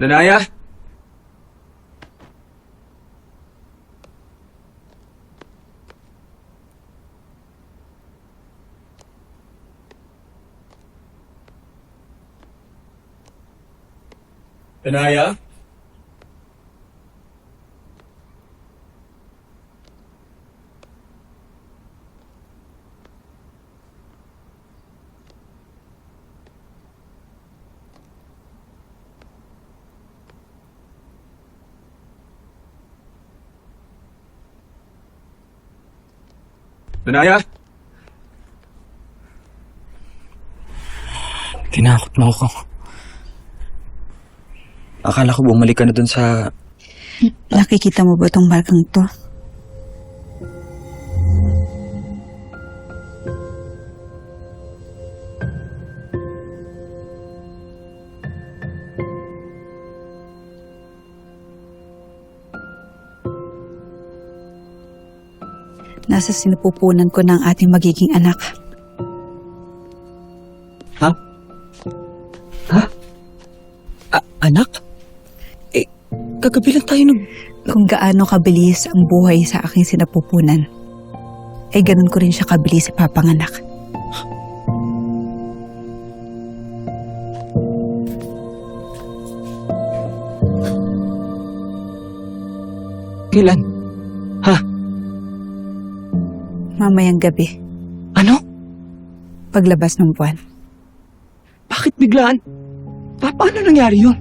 Danaya? Danaya? Danaya? Tinakot mo ako. Akala ko bumalik ka na dun sa... Nakikita mo ba itong markang to? Nasa sinupupunan ko ng ating magiging anak. Ha? Ha? A- anak? Eh, kagabi lang tayo nag... Kung gaano kabilis ang buhay sa aking sinapupunan, ay ganun ko rin siya kabilis sa papanganak. Kailan? Mamayang gabi, Ano? paglabas ng buwan. Bakit biglaan? Pa- paano nangyari yun?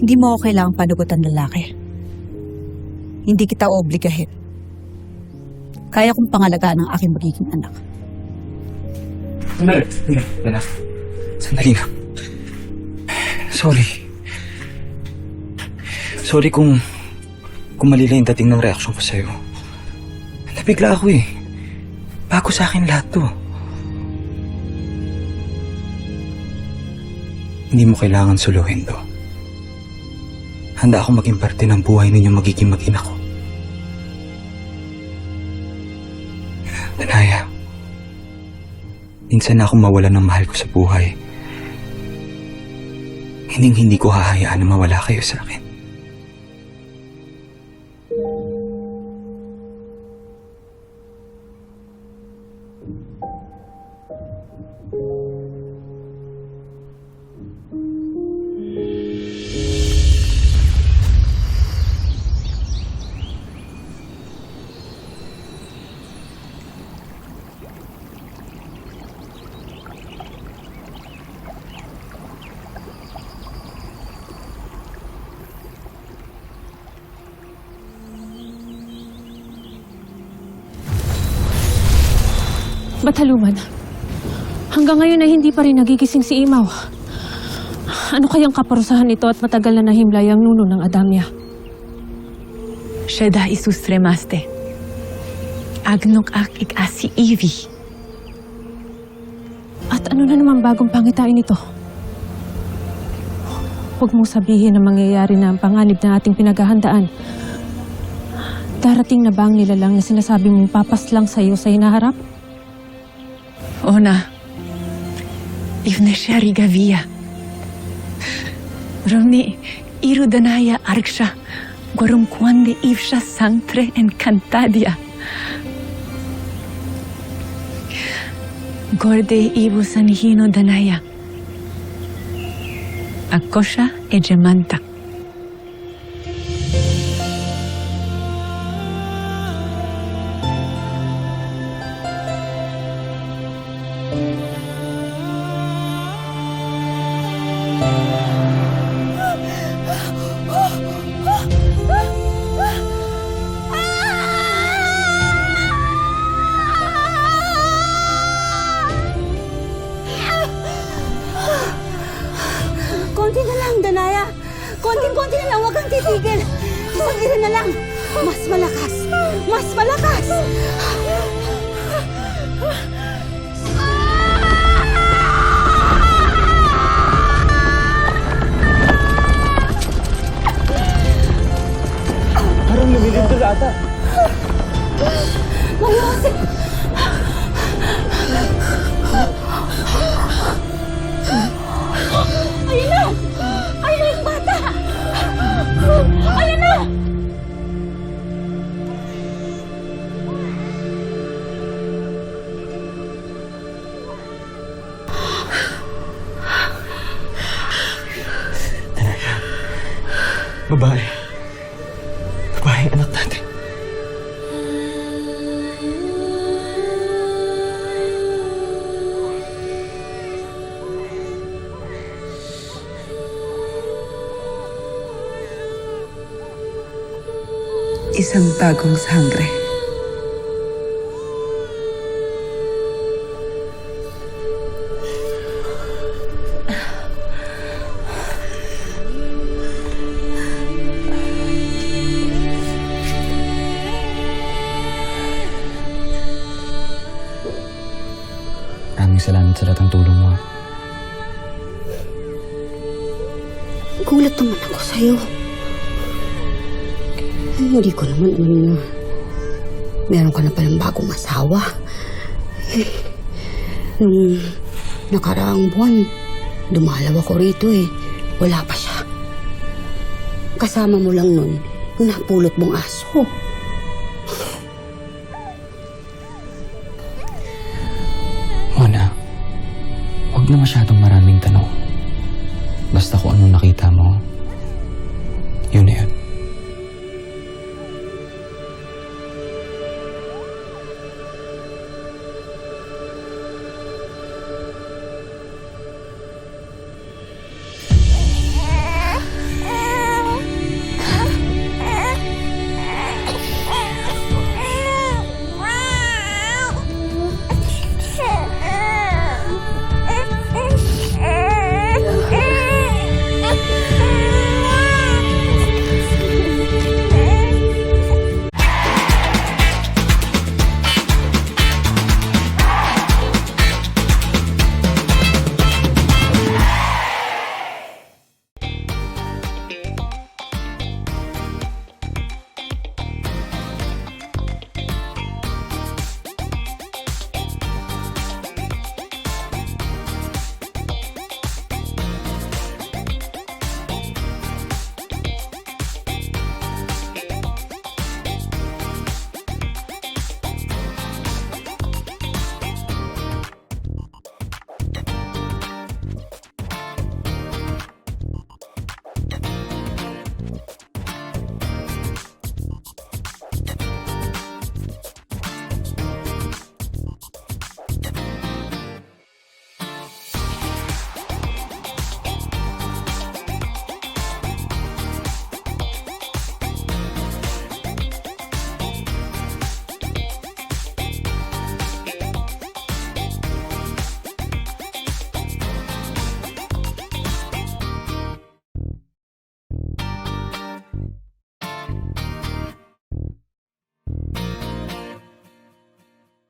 Hindi mo ako kailangang panugutan lalaki. Hindi kita obligahin. Kaya kong pangalagaan ang aking magiging anak. Sandali. Sandali. Sandali. Sandali lang. Sorry. Sorry kung... kung mali lang yung dating ng reaksyon ko sa'yo. Nabigla ako eh. Bago sa akin lahat to. Hindi mo kailangan suluhin to. Handa ako maging parte ng buhay ninyo magiging mag-ina ko. Danaya. Minsan na akong mawala ng mahal ko sa buhay. Hindi hindi ko hahayaan na mawala kayo sa akin. Bataluman. Hanggang ngayon ay hindi pa rin nagigising si Imaw. Ano kayang kaparusahan ito at matagal na nahimlay ang nuno ng Adamya? Sheda isustremaste. Agnok ak ik asi ivi. At ano na naman bagong pangitain ito? Huwag mong sabihin na mangyayari na ang panganib na ating pinaghahandaan. Darating na ba ang nilalang na sinasabi mong papaslang sa'yo sa hinaharap? Ona. Shari gavia. Rovni iru danaya arksha. Guarum quande ivsha sanctre encantadia. Gorde ivu sanihino danaya. Akosha e gemanta. Mas malakas. Mas malakas. Parang lumilid doon ata. Babae. Babae anak natin. Isang bagong sangre. Salamat sa lahat ng tulong mo. Gulat naman ako sa'yo. Hindi ko naman alam na meron ka na palang bagong asawa. Eh, nung nakaraang buwan, dumalaw ako rito eh. Wala pa siya. Kasama mo lang nun, napulot mong aso. Huwag na masyadong maraming tanong. Basta kung anong nakita mo, yun na yun.